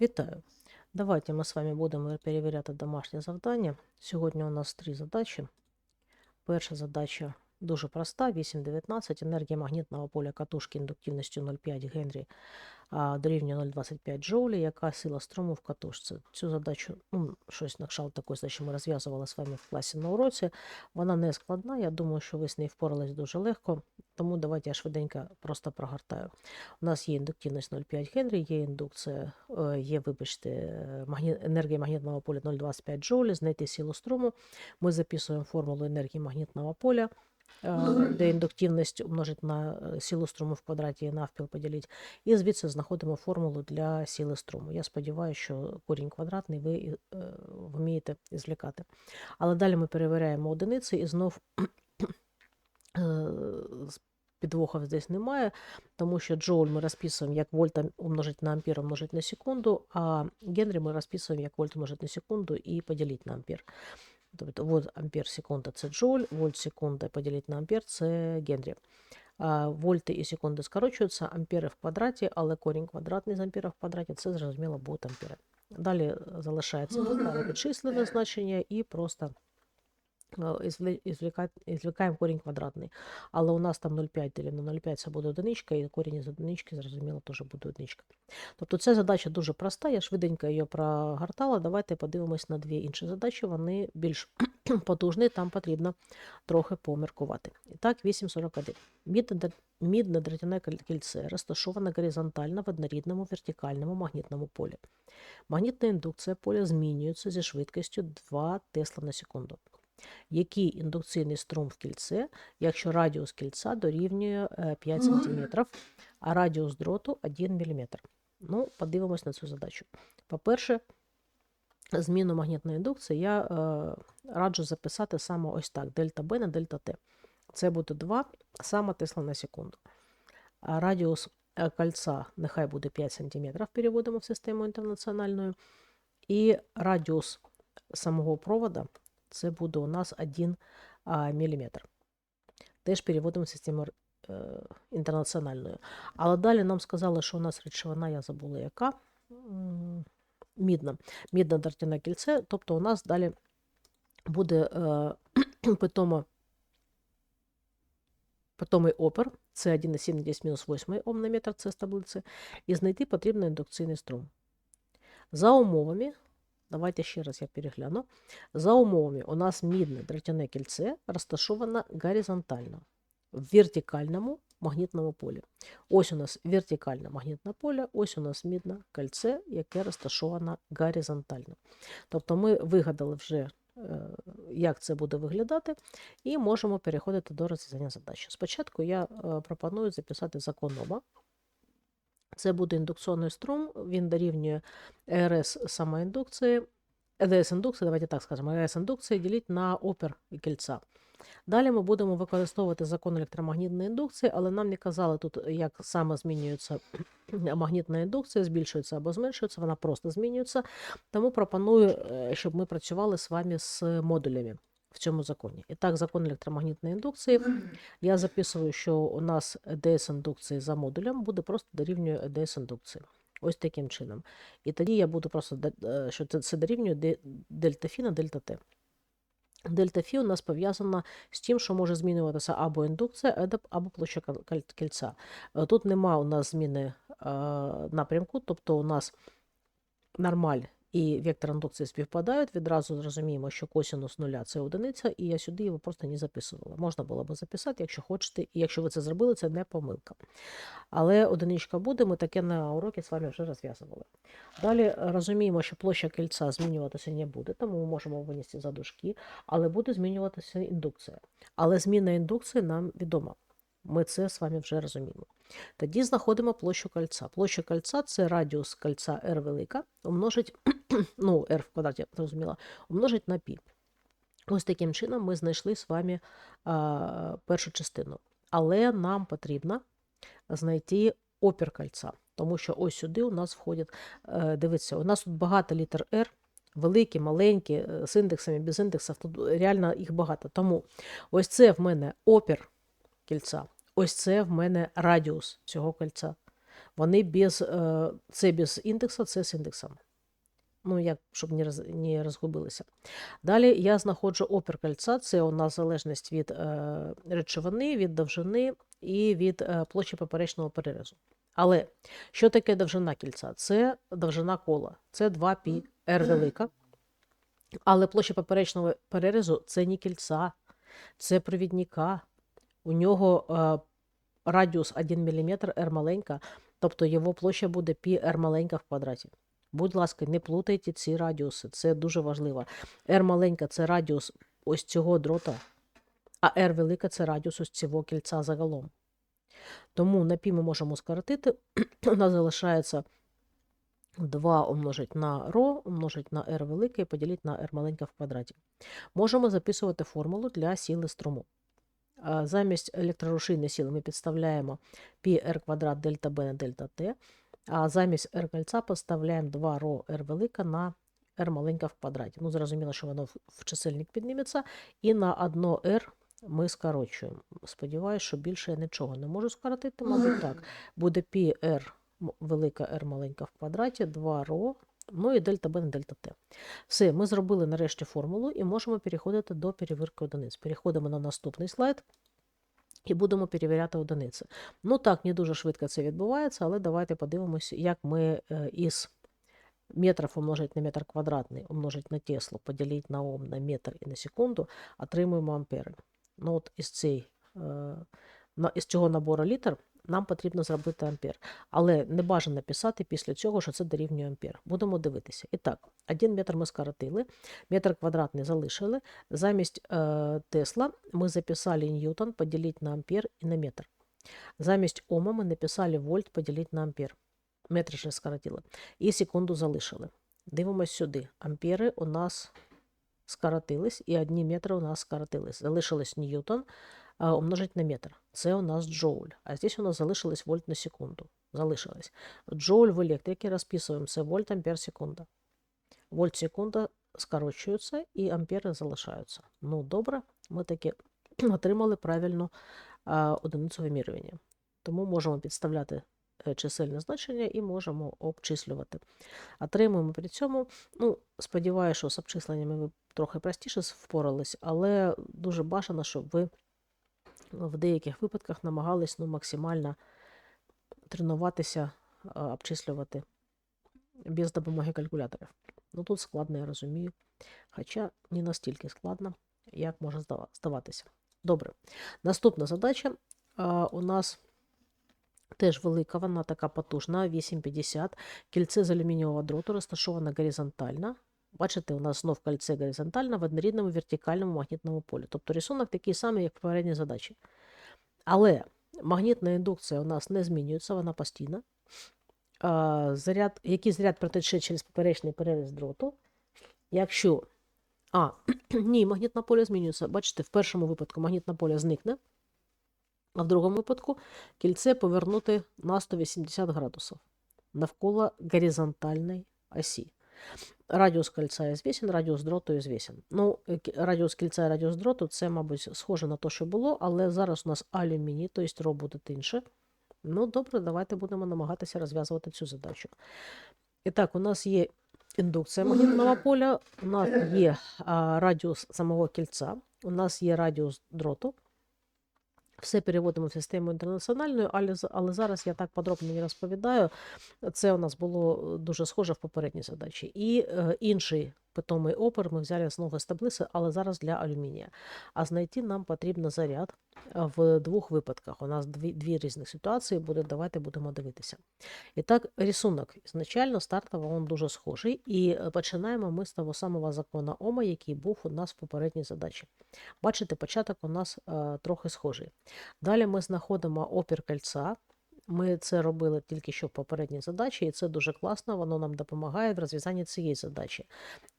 Вітаю! Давайте ми з вами будемо перевіряти домашнє завдання. Сьогодні у нас три задачі. Перша задача дуже проста: 8.19. Енергія магнітного поля катушки індуктивністю 0,5 Генрі дорівнює 0,25 джоулі. Яка сила струму в катушці? Цю задачу, ну, щось на кшталт такої задачі ми розв'язували з вами в класі на уроці. Вона не складна, я думаю, що ви з нею впорались дуже легко. Тому давайте я швиденько просто прогортаю. У нас є індуктивність 0,5 Генрі, є індукція, е, є, вибачте, магні... енергія магнітного поля 0,25 джоулі, знайти силу струму. Ми записуємо формулу енергії магнітного поля, де індуктивність умножить на е, силу струму в квадраті і навпіл поділити. І звідси знаходимо формулу для сили струму. Я сподіваюся, що корінь квадратний ви е, вмієте звлікати. Але далі ми перевіряємо одиниці і знов підвохів здесь немає, тому що джоуль ми розписуємо як вольт умножить на ампер умножить на секунду, а Генрі ми розписуємо як вольт умножить на секунду і поділити на ампер. Тобто вот ампер секунда це джоль, вольт секунда поділити на ампер це Генрі. Вольти і секунди скорочуються, ампери в квадраті, але корінь квадратний з ампера в квадраті це зрозуміло будуть ампери. Далі залишається поставити значення і просто ізвле- ізвліка- корінь квадратний. Але у нас там 0,5 ділимо на 0,5 це буде одиничка, і корінь із одинички, зрозуміло, теж буде одиничка. Тобто ця задача дуже проста, я швиденько її прогортала. Давайте подивимось на дві інші задачі. Вони більш потужні, там потрібно трохи поміркувати. І так, 8.41. Мідне Мідне дротяне кільце розташоване горизонтально в однорідному вертикальному магнітному полі. Магнітна індукція поля змінюється зі швидкістю 2 Тесла на секунду. Який індукційний струм в кільце, якщо радіус кільця дорівнює е, 5 см, а радіус дроту 1 мм? Ну, подивимось на цю задачу. По-перше, зміну магнітної індукції я е, раджу записати саме ось так: дельта Б на дельта Т. Це буде 2 саме Тесла на секунду. А радіус е, кольця нехай буде 5 см, переводимо в систему інтернаціональну. І радіус самого провода це буде у нас 1 мм. Теж переводимо систему е, інтернаціональну. Але далі нам сказали, що у нас речовина, я забула яка. Мідна. Мідне дротяне кільце. Тобто у нас далі буде е, питомо, питомий опер. Це 1,7 на 10 мінус 8 Ом на метр, це з таблиці. І знайти потрібно індукційний струм. За умовами, давайте ще раз я перегляну. За умовами у нас мідне дротяне кільце розташовано горизонтально в вертикальному магнітному полі. Ось у нас вертикальне магнітне поле, ось у нас мідне кольце, яке розташовано горизонтально. Тобто ми вигадали вже, е, як це буде виглядати, і можемо переходити до розв'язання задачі. Спочатку я е, пропоную записати закон Ома. Це буде індукційний струм, він дорівнює РС самоіндукції, ЕДС індукції, давайте так скажемо, РС індукції діліть на опір кільця. Далі ми будемо використовувати закон електромагнітної індукції, але нам не казали тут, як саме змінюється магнітна індукція, збільшується або зменшується, вона просто змінюється. Тому пропоную, е, щоб ми працювали з вами з модулями в цьому законі. І так, закон електромагнітної індукції. Я записую, що у нас ДС індукції за модулем буде просто дорівнює ДС індукції. Ось таким чином. І тоді я буду просто, що це, це дорівнює дельта Фі на дельта Т. Дельта Фі у нас пов'язана з тим, що може змінюватися або індукція, або площа кільця. Е, Тут нема у нас зміни е, напрямку, тобто у нас нормаль і вектор індукції співпадають. Відразу зрозуміємо, що косінус нуля це одиниця, і я сюди його просто не записувала. Можна було би записати, якщо хочете, і якщо ви це зробили, це не помилка. Але одиничка буде, ми таке на уроці з вами вже розв'язували. Далі розуміємо, що площа кільця змінюватися не буде, тому ми можемо винести за дужки, але буде змінюватися індукція. Але зміна індукції нам відома. Ми це з вами вже розуміємо. Тоді знаходимо площу кольця. Площа кольця це радіус кольця r велика, умножить, ну, r в квадраті, зрозуміло, умножить на π. Ось таким чином ми знайшли з вами а, першу частину. Але нам потрібно знайти опір кольця, тому що ось сюди у нас входять, е, дивіться, у нас тут багато літер R, великі, маленькі, е, з індексами, без індексів, тут реально їх багато. Тому ось це в мене опір кільця, ось це в мене радіус цього кольця. Вони без, е, це без індекса, це з індексом. Ну, як, щоб не, роз, не розгубилися. Далі я знаходжу опір кольця. Це у нас залежність від е, речовини, від довжини і від е, площі поперечного перерізу. Але що таке довжина кільця? Це довжина кола, це 2π r велика. Але площа поперечного перерізу це не кільця, це провідника у нього е, радіус 1 мм r маленька, тобто його площа буде пі r маленька в квадраті. Будь ласка, не плутайте ці радіуси, це дуже важливо. r маленька це радіус ось цього дрота, а r велика це радіус ось цього кільця загалом. Тому на пі ми можемо скоротити, у нас залишається 2 умножить на ρ, умножить на r велике і поділити на r маленьке в квадраті. Можемо записувати формулу для сіли струму. А Замість електрорушійної сили ми підставляємо πr квадрат дельта b на дельта t, а замість r кольця поставляємо 2 ρ r велика на r маленька в квадраті. Ну, зрозуміло, що воно в- в чисельник підніметься, і на 1 r ми скорочуємо. Сподіваюсь, що більше я нічого не можу скоротити, мабуть, так. Буде πr м- велика r маленька в квадраті, 2 ρ, ну і дельта b на дельта t. Все, ми зробили нарешті формулу і можемо переходити до перевірки одиниць. Переходимо на наступний слайд і будемо перевіряти одиниці. Ну так, не дуже швидко це відбувається, але давайте подивимося, як ми е, із метрів умножити на метр квадратний, умножити на Теслу, поділити на Ом, на метр і на секунду, отримуємо ампери. Ну от із, цей, е, із цього набору літер нам потрібно зробити ампер. Але не бажано писати після цього, що це дорівнює ампер. Будемо дивитися. І так, 1 метр ми скоротили, метр квадратний залишили. Замість е, Тесла ми записали Ньютон поділити на ампер і на метр. Замість Ома ми написали вольт поділити на ампер. Метр ще скоротили. І секунду залишили. Дивимось сюди. Ампери у нас скоротились, і одні метри у нас скоротились. Залишилось Ньютон а, умножить на метр. Це у нас джоуль. А здесь у нас залишилось вольт на секунду. Залишилось. Джоуль в електриці розписуємо. Це вольт ампер секунда. Вольт секунда скорочуються і ампери залишаються. Ну, добре, ми таки отримали правильну а, одиницю вимірювання. Тому можемо підставляти е, чисельне значення і можемо обчислювати. Отримуємо при цьому, ну, сподіваюся, що з обчисленнями ви трохи простіше впорались, але дуже бажано, щоб ви в деяких випадках намагались ну, максимально тренуватися, обчислювати без допомоги калькуляторів. Ну тут складно, я розумію. Хоча не настільки складно, як може здаватися. Добре. Наступна задача у нас теж велика, вона така потужна, 850. Кільце з алюмінієвого дроту розташоване горизонтально. Бачите, у нас знов кольце горизонтально в однорідному вертикальному магнітному полі. Тобто рисунок такий самий, як в попередній задачі. Але магнітна індукція у нас не змінюється, вона постійна. Заряд, який заряд протече через поперечний переріз дроту. Якщо. А, ні, магнітне поле змінюється. Бачите, в першому випадку магнітне поле зникне, а в другому випадку кільце повернути на 180 градусів навколо горизонтальної осі. Радіус кольця ізвісен, радіус дроту ізвісен. Ну, радіус кільця і радіус дроту це, мабуть, схоже на те, що було, але зараз у нас алюміній, тобто ро буде інше. Ну, добре, давайте будемо намагатися розв'язувати цю задачу. І так, у нас є індукція магнітного поля, у нас є а, радіус самого кільця, у нас є радіус дроту. Все переводимо в систему інтернаціональну, але, але зараз я так подробно не розповідаю. Це у нас було е, дуже схоже в попередній задачі. І е, інший питомий опір ми взяли знову з таблиці, але зараз для алюмінія. А знайти нам потрібно заряд е, в двох випадках. У нас дві, дві різних ситуації буде. Давайте будемо дивитися. І так, рисунок ізначально стартово він дуже схожий. І е, починаємо ми з того самого закону Ома, який був у нас в попередній задачі. Бачите, початок у нас е, трохи схожий. Далі ми знаходимо опір кольця. Ми це робили тільки що в попередній задачі, і це дуже класно, воно нам допомагає в розв'язанні цієї задачі.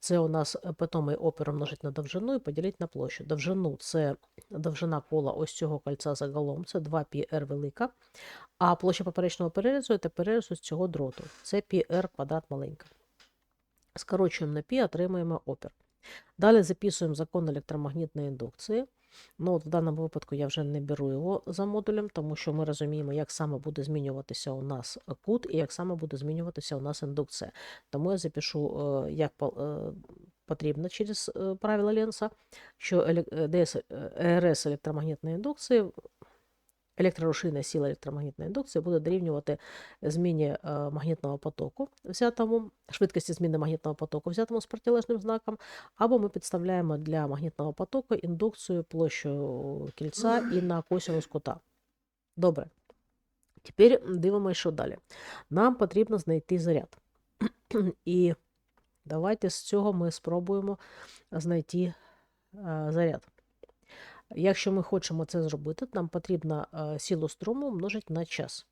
Це у нас е, питомий опір умножить на довжину і поділити на площу. Довжину це довжина кола ось цього кольця загалом, це 2 πr велика. А площа поперечного перерізу це переріз ось цього дроту. Це πr квадрат маленька. Скорочуємо на π, отримуємо опір. Далі записуємо закон електромагнітної індукції. Ну, от в даному випадку я вже не беру його за модулем, тому що ми розуміємо, як саме буде змінюватися у нас кут і як саме буде змінюватися у нас індукція. Тому я запишу, е, як е, потрібно через е, правила Ленса, що е, ДС, е, РС електромагнітної індукції, електрорушійна сила електромагнітної індукції буде дорівнювати зміні е, магнітного потоку, взятому, швидкості зміни магнітного потоку, взятому з протилежним знаком, або ми підставляємо для магнітного потоку індукцію площу кільця і на косинус кута. Добре. Тепер дивимося, що далі. Нам потрібно знайти заряд. І давайте з цього ми спробуємо знайти е, заряд. Якщо ми хочемо це зробити, нам потрібно е, силу струму множити на час.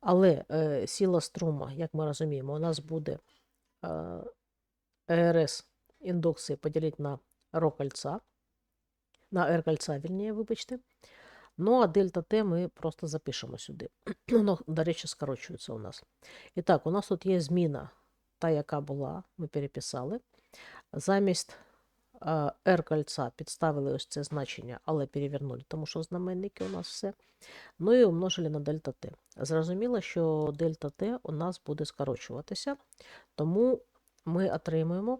Але е, сила струму, як ми розуміємо, у нас буде е, РС індукції поділити на ро кольца, на R кольца, вірніше, вибачте. Ну, а дельта Т ми просто запишемо сюди. Воно, до речі, скорочується у нас. І так, у нас тут є зміна, та, яка була, ми переписали. Замість е, R кольца підставили ось це значення, але перевернули, тому що знаменники у нас все. Ну і умножили на дельта Т. Зрозуміло, що дельта Т у нас буде скорочуватися, тому ми отримуємо.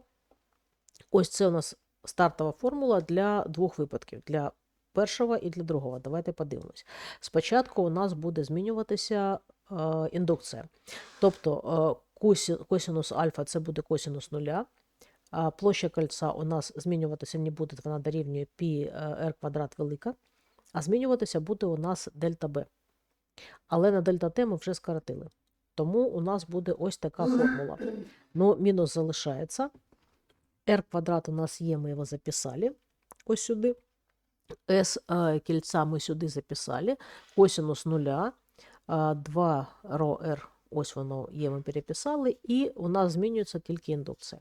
Ось це у нас стартова формула для двох випадків. Для першого і для другого. Давайте подивимось. Спочатку у нас буде змінюватися індукція. Тобто косінус альфа це буде косінус нуля. Площа кольця у нас змінюватися не буде, вона дорівнює π r квадрат велика, а змінюватися буде у нас дельта b. Але на дельта t ми вже скоротили. Тому у нас буде ось така формула. Ну, мінус залишається. r квадрат у нас є, ми його записали ось сюди. S е, кільця ми сюди записали. Косинус нуля, 2 ро r, ось воно є, ми переписали, і у нас змінюється тільки індукція.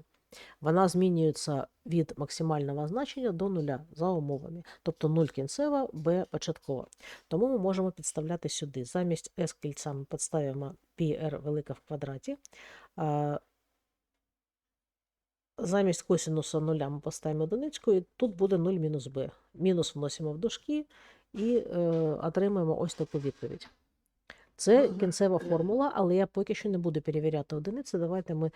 Вона змінюється від максимального значення до нуля за умовами. Тобто 0 кінцева, b початкова. Тому ми можемо підставляти сюди. Замість S кільця ми підставимо πr велика в квадраті. Замість косинуса нуля ми поставимо одиничку, і тут буде 0 мінус b. Мінус вносимо в дужки і е, отримаємо ось таку відповідь. Це кінцева формула, але я поки що не буду перевіряти одиниці. Давайте ми е,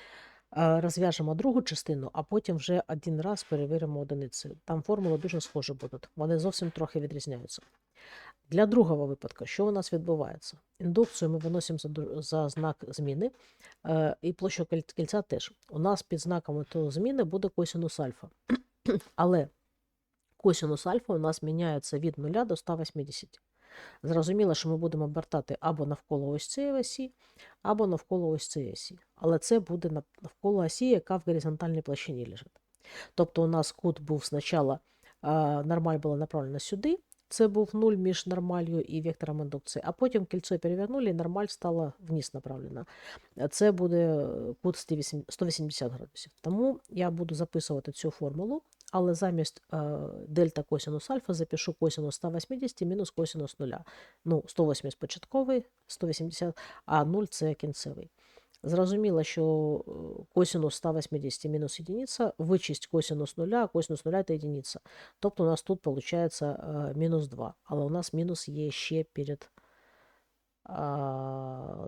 розв'яжемо другу частину, а потім вже один раз перевіримо одиниці. Там формули дуже схожі будуть. Вони зовсім трохи відрізняються. Для другого випадку, що у нас відбувається? Індукцію ми виносимо за, знак зміни, е, і площу кільця теж. У нас під знаком зміни буде косинус альфа. Але косинус альфа у нас міняється від 0 до 180. Зрозуміло, що ми будемо обертати або навколо ось цієї осі, або навколо ось цієї осі. Але це буде навколо осі, яка в горизонтальній площині лежить. Тобто у нас кут був спочатку, нормаль була направлена сюди, це був нуль між нормалью і вектором індукції, а потім кільцо перевернули, і нормаль стала вниз направлена. Це буде е, кут 180 градусів. Тому я буду записувати цю формулу, але замість е, дельта косинус альфа запишу косинус 180 мінус косинус 0. Ну, 180 початковий, 180, а 0 це кінцевий. Зрозуміло, що е, косинус 180 мінус единиця, вичесть косинус 0, а косинус 0 – це единиця. Тобто у нас тут виходить мінус 2, але у нас мінус є ще перед а,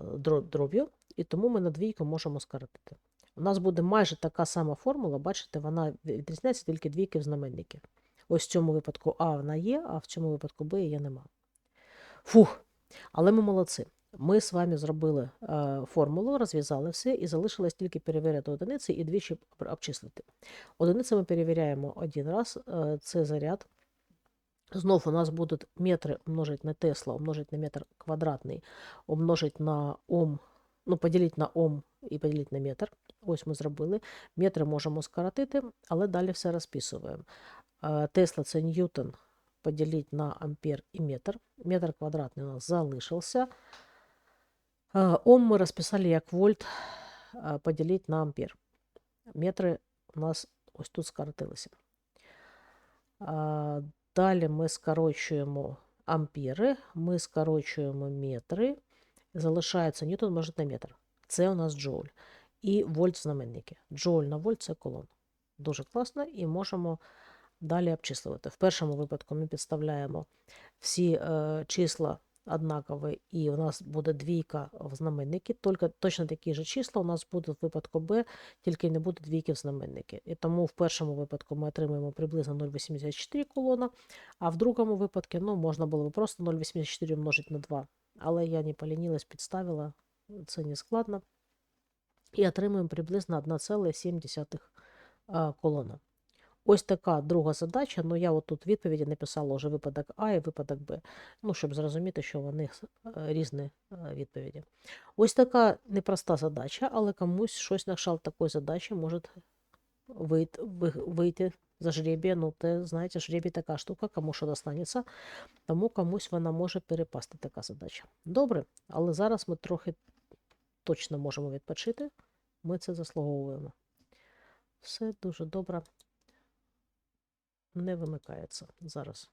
дроб'ю, і тому ми на двійку можемо скоротити. У нас буде майже така сама формула, бачите, вона відрізняється тільки двійки в знаменники. Ось в цьому випадку А вона є, а в цьому випадку Б її нема. Фух, але ми молодці. Ми з вами зробили е, формулу, розв'язали все і залишилось тільки перевіряти одиниці і двічі обчислити. Одиниці ми перевіряємо один раз, е, це заряд. Знов у нас будуть метри умножить на Тесла, умножить на метр квадратний, умножить на Ом, ну, поділити на Ом і поділити на метр. Ось ми зробили. Метри можемо скоротити, але далі все розписуємо. Е, Тесла це Ньютон, поділити на ампер і метр. Метр квадратний у нас залишився. Е, Ом ми розписали як вольт, е, поділити на ампер. Метри у нас ось тут скоротилися. Далі ми скорочуємо ампери, ми скорочуємо метри. Залишається ньютон множить на метр. Це у нас джоуль. І вольт-знаменники. Джоуль на вольт це колон. Дуже класно, і можемо далі обчислювати. В першому випадку ми підставляємо всі е, числа однакові, і у нас буде двійка в знаменникі. Тільки точно такі ж числа у нас будуть в випадку Б, тільки не буде двійки в знаменникі. І тому в першому випадку ми отримаємо приблизно 0,84 колона, а в другому випадку ну, можна було б просто 0,84 умножити на 2. Але я не полінілась, підставила, це не складно. І отримуємо приблизно 1,7 колона. Ось така друга задача. Ну, я отут відповіді написала вже випадок А і випадок Б. Ну, щоб зрозуміти, що вони е, різні е, відповіді. Ось така непроста задача, але комусь щось на кшталт такої задачі може вийти, вийти за жребія. Ну, те, знаєте, жребій така штука, кому що достанеться, тому комусь вона може перепасти така задача. Добре, але зараз ми трохи точно можемо відпочити. Ми це заслуговуємо. Все дуже добре. Не вимикається зараз.